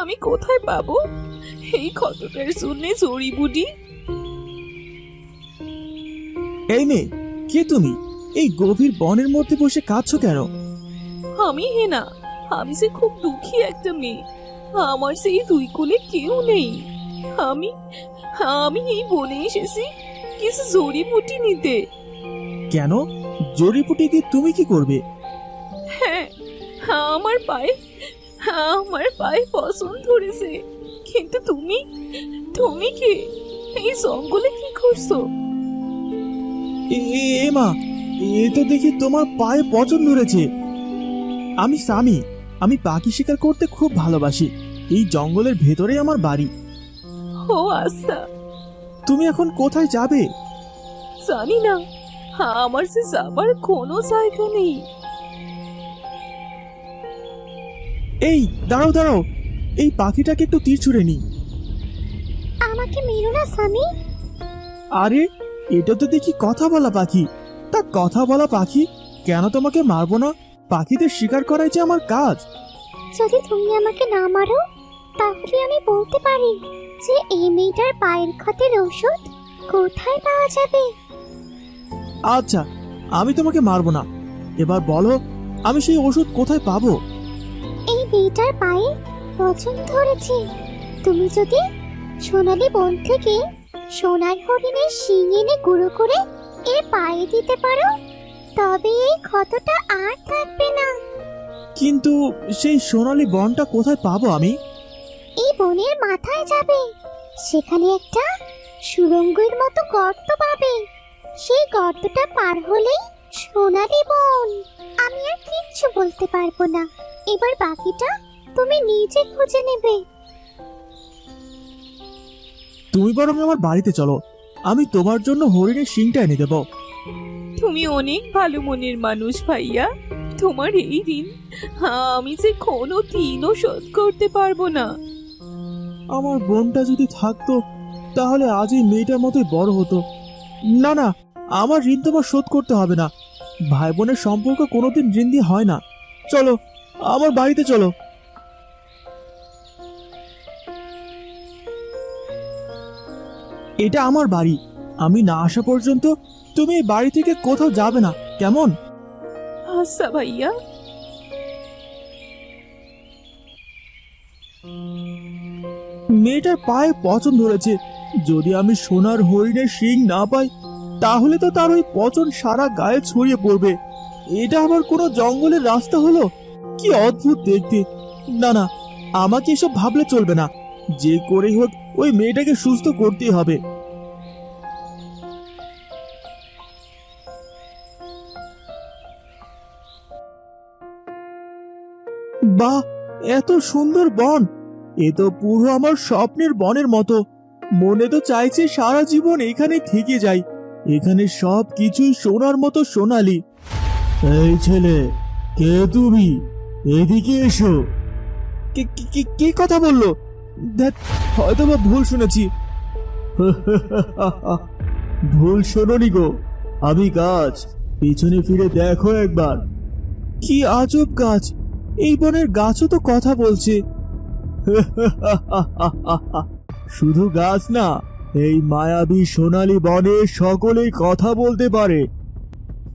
আমি কোথায় পাবো? এই ক্ষতটার জন্যে জড়িবুটি এই মেয়ে কে তুমি? এই গভীর বনের মধ্যে বসে কাঁদছো কেন? আমি হেনা আমি যে খুব দুঃখী একটা মেয়ে। আমার সেই দুই কোলে কেউ নেই। আমি আমি এই বনে এসেছি কিছু জড়িবুটি নিতে। কেন? জড়িপুটি দিয়ে তুমি কি করবে? আমার পায়ে। আমার পায়ে পছন্দ ধরেছে কিন্তু তুমি? তুমি কে? এই জঙ্গলে কি করছ? এ- মা এ তো দেখি তোমার পায়ে পচন ধরেছে আমি স্বামী আমি পাখি শিকার করতে খুব ভালোবাসি। এই জঙ্গলের ভেতরে আমার বাড়ি। ও আচ্ছা। তুমি এখন কোথায় যাবে? জানি না। আমার যে যাবার কোনো জায়গা নেই। এই দাঁড়াও দাঁড়াও। এই পাখিটাকে একটু তীর ছুঁড়ে নি আমাকে মেরো না স্বামী। আরে এটা তো দেখি কথা বলা পাখি। তা কথা বলা পাখি কেন তোমাকে মারবো না? পাখিদের শিকার করাই যে আমার কাজ। যদি তুমি আমাকে না মারো তাহলে আমি বলতে পারি যে এই মেয়েটার পায়ের ক্ষতের ওষুধ কোথায় পাওয়া যাবে? আচ্ছা আমি তোমাকে মারবো না। এবার বলো আমি সেই ওষুধ কোথায় পাবো? পছন্দ ধরেছে। তুমি যদি সোনালি বন থেকে সোনার হরিণের শিং এনে গুঁড়ো করে এর পায়ে দিতে পারো তবে এই ক্ষতটা আর থাকবে না। কিন্তু সেই সোনালী বনটা কোথায় পাবো আমি? এই বনের মাথায় যাবে। সেখানে একটা সুরঙ্গের মতো গর্ত পাবে। সেই গর্তটা পার হলেই সোনালি বন। আমি আর কিচ্ছু বলতে পারব না। এবার বাকিটা তুমি নিজে খুঁজে নেবে। তুমি বরং আমার বাড়িতে চলো। আমি তোমার জন্য হরিণের শিংটা এনে দেবো। তুমি অনেক ভালো মনের মানুষ ভাইয়া। তোমার এই দিন আমি যে কোনো দিনও শোধ করতে পারব না। আমার বোনটা যদি থাকতো তাহলে আজ এই মেয়েটার মতোই বড় হতো। না না আমার ঋণ তোমার শোধ করতে হবে না। ভাই বোনের সম্পর্ক কোনোদিন ঋণ দিয়ে হয় না। চলো আমার বাড়িতে চলো। এটা আমার বাড়ি। আমি না আসা পর্যন্ত তুমি এই বাড়ি থেকে কোথাও যাবে না কেমন? আচ্ছা ভাইয়া। মেয়েটার পায়ে পচন ধরেছে। যদি আমি সোনার হরিণের শিং না পাই তাহলে তো তার ওই পচন সারা গায়ে ছড়িয়ে পড়বে। এটা আবার কোনো জঙ্গলের রাস্তা হলো? কি অদ্ভুত দেখতে। না না আমাকে এসব ভাবলে চলবে না। যে করেই হোক, ওই মেয়েটাকে সুস্থ করতেই হবে। বাহ, এত সুন্দর বন। এ তো পুরো আমার স্বপ্নের বনের মতো। মনে তো চাইছে সারা জীবন এখানে থেকে যাই। এখানে সব কিছুই সোনার মতো সোনালি। এই ছেলে, কে তুমি? এদিকে এসো। কে কে কথা বলল? ধ্যাৎ, হয়তো বা ভুল শুনেছি। ভুল শোনি গো। আমি গাছ পিছনে ফিরে দেখো একবার। কি আজব গাছ এই বনের গাছও তো কথা বলছে। শুধু গাছ না এই মায়াবী সোনালী বনে সকলেই কথা বলতে পারে।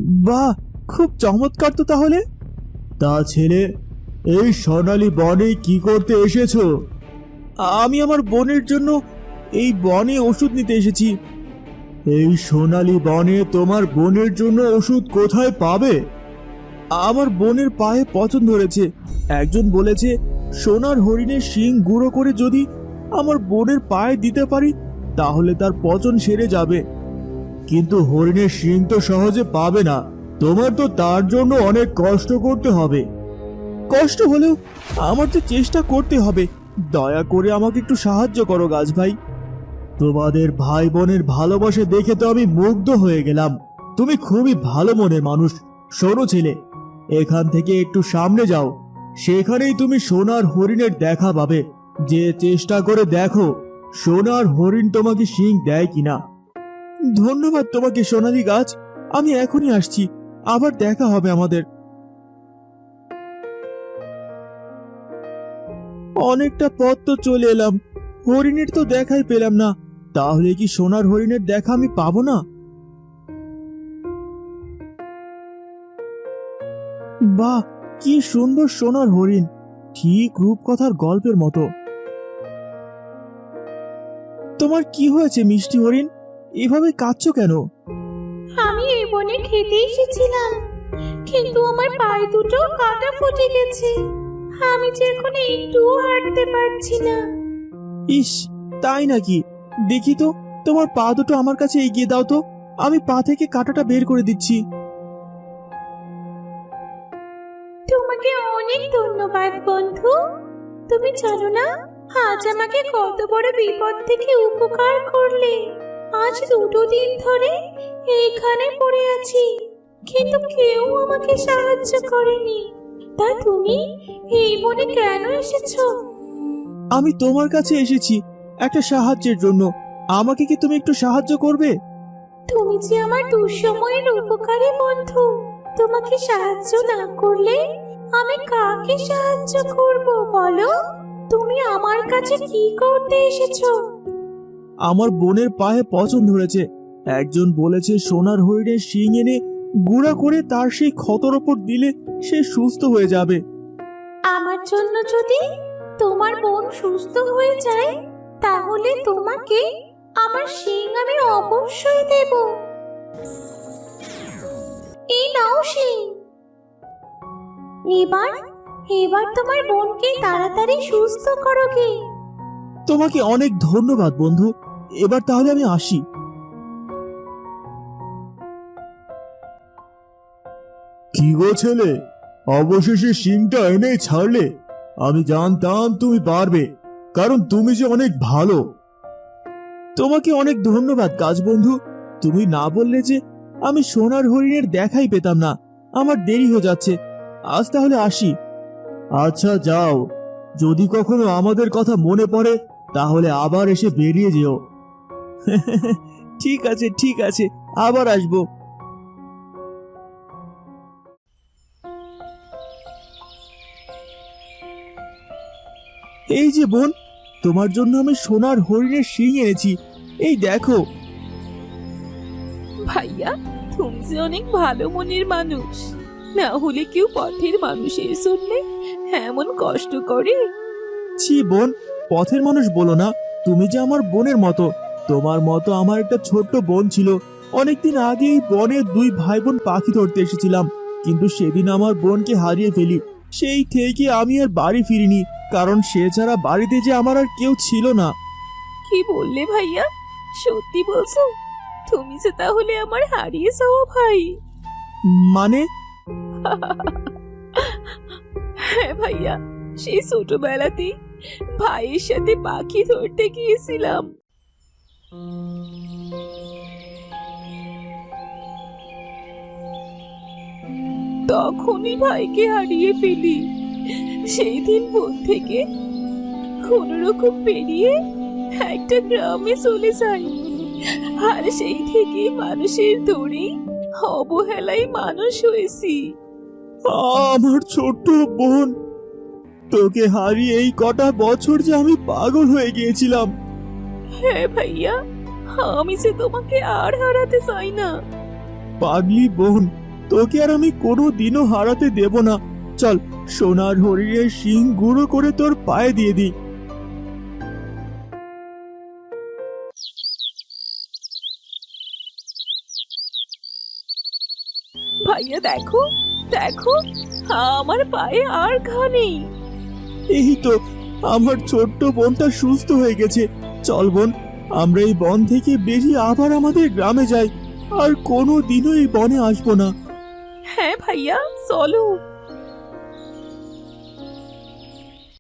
বাহ খুব চমৎকার তো তাহলে। তা ছেলে এই সোনালী বনে কি করতে এসেছ? আমি আমার বোনের জন্য এই বনে ওষুধ নিতে এসেছি। এই সোনালি বনে তোমার বোনের জন্য ওষুধ কোথায় পাবে? আমার বোনের পায়ে পচন ধরেছে। একজন বলেছে, সোনার হরিণের শিং গুঁড়ো করে যদি আমার বোনের পায়ে দিতে পারি, তাহলে তার পচন সেরে যাবে। কিন্তু হরিণের শিং তো সহজে পাবে না। তোমার তো তার জন্য অনেক কষ্ট করতে হবে। কষ্ট হলেও আমার তো চেষ্টা করতে হবে দয়া করে আমাকে একটু সাহায্য করো, গাছ ভাই। তোমাদের ভাই বোনের ভালোবাসা দেখে তো আমি মুগ্ধ হয়ে গেলাম। তুমি খুবই ভালো মনের মানুষ সরু ছেলে, এখান থেকে একটু সামনে যাও। সেখানেই তুমি সোনার হরিণের দেখা পাবে। যে চেষ্টা করে দেখো, সোনার হরিণ তোমাকে শিং দেয় কিনা। ধন্যবাদ তোমাকে, সোনালি গাছ। আমি এখনই আসছি, আবার দেখা হবে আমাদের। অনেকটা পথ তো চলে এলাম। হরিণের তো দেখাই পেলাম না। তাহলে কি সোনার হরিণের দেখা আমি পাবো না? বাহ, কি সুন্দর সোনার হরিণ। ঠিক রূপকথার গল্পের মতো। তোমার কি হয়েছে, মিষ্টি হরিণ? এভাবে কাঁদছো কেন? আমি এই বনে খেতে এসেছিলাম, কিন্তু আমার পায়ে দুটো কাটা ফুটে গেছে। আমি যে এখন একটুও হাঁটতে পারছি না। ইস তাই নাকি? দেখি তো তোমার পা দুটো আমার কাছে এগিয়ে দাও তো। আমি পা থেকে কাঁটাটা বের করে দিচ্ছি। তোমাকে অনেক ধন্যবাদ বন্ধু। তুমি জানো না আজ আমাকে কত বড় বিপদ থেকে উপকার করলে। আজ দুটো দিন ধরে এইখানে পড়ে আছি কিন্তু কেউ আমাকে সাহায্য করেনি। তা তুমি এই বনে কেন এসেছ? আমি তোমার কাছে এসেছি একটা সাহায্যের জন্য। আমাকে কি তুমি একটু সাহায্য করবে? তুমি যে আমার দুঃসময়ের উপকারী বন্ধু তোমাকে সাহায্য না করলে আমি কাকে সাহায্য করব বলো? তুমি আমার কাছে কি করতে এসেছ? আমার বোনের পায়ে পচন ধরেছে। একজন বলেছে সোনার হরিণের শিং এনে গুঁড়া করে তার সেই ক্ষতর ওপর দিলে সে সুস্থ হয়ে যাবে। আমার জন্য যদি তোমার বোন সুস্থ হয়ে যায় তাহলে তোমাকে আমার শিং আমি অবশ্যই দেব। এই নাও শিং এবার এবার তোমার বোনকে তাড়াতাড়ি সুস্থ করো গে। তোমাকে অনেক ধন্যবাদ বন্ধু। এবার তাহলে আমি আসি। গো ছেলে, অবশেষে শিংটা এনে ছাড়লে, আমি জানতাম তুমি পারবে, কারণ তুমি যে অনেক ভালো। তোমাকে অনেক ধন্যবাদ কাজ বন্ধু। তুমি না বললে যে আমি সোনার হরিণের দেখাই পেতাম না, আমার দেরি হয়ে যাচ্ছে। আজ তাহলে আসি। আচ্ছা যাও। যদি কখনো আমাদের কথা মনে পড়ে, তাহলে আবার এসে বেরিয়ে যেও। ঠিক আছে ঠিক আছে, আবার আসব। এই যে বোন তোমার জন্য আমি সোনার হরিণের শিং এনেছি। এই দেখো। ভাইয়া তুমি যে অনেক ভালো মনের মানুষ। না হলে কেউ পথের মানুষের জন্য এমন কষ্ট করে? ছি বোন পথের মানুষ বলো না। তুমি যে আমার বোনের মতো। তোমার মতো আমার একটা ছোট্ট বোন ছিল। অনেকদিন আগে এই বনে দুই ভাই বোন পাখি ধরতে এসেছিলাম। কিন্তু সেদিন আমার বোনকে হারিয়ে ফেলি। সেই থেকে আমি আর বাড়ি ফিরিনি কারণ সে ছাড়া বাড়িতে যে আমার আর কেউ ছিল না। কি বললে ভাইয়া? সত্যি বলছো? তুমি যে তাহলে আমার হারিয়ে যাও ভাই। মানে? হ্যাঁ ভাইয়া সেই ছোটবেলাতেই ভাইয়ের সাথে পাখি ধরতে গিয়েছিলাম। তখনই ভাইকে হারিয়ে ফেলি। সেই দিন বোন থেকে কোন রকম পেরিয়ে একটা গ্রামে চলে যাই। আর সেই থেকে মানুষের দৌড়েই অবহেলায় মানুষ হয়েছি। আমার ছোট্ট বোন তোকে হারিয়ে এই কটা বছর যে আমি পাগল হয়ে গিয়েছিলাম। হ্যাঁ ভাইয়া আমি যে তোমাকে আর হারাতে চাই না। পাগলি বোন তোকে আর আমি কোনো দিনও হারাতে দেব না। চল সোনার হরিণের শিং গুঁড়ো করে তোর পায়ে দিয়ে দিই। ভাইয়া দেখো দেখো আমার পায়ে আর ঘা নেই। এই তো আমার ছোট্ট বোনটা সুস্থ হয়ে গেছে। চল বোন আমরা এই বন থেকে বেরিয়ে আবার আমাদের গ্রামে যাই। আর কোনো দিনও এই বনে আসব না। হ্যাঁ ভাইয়া চলো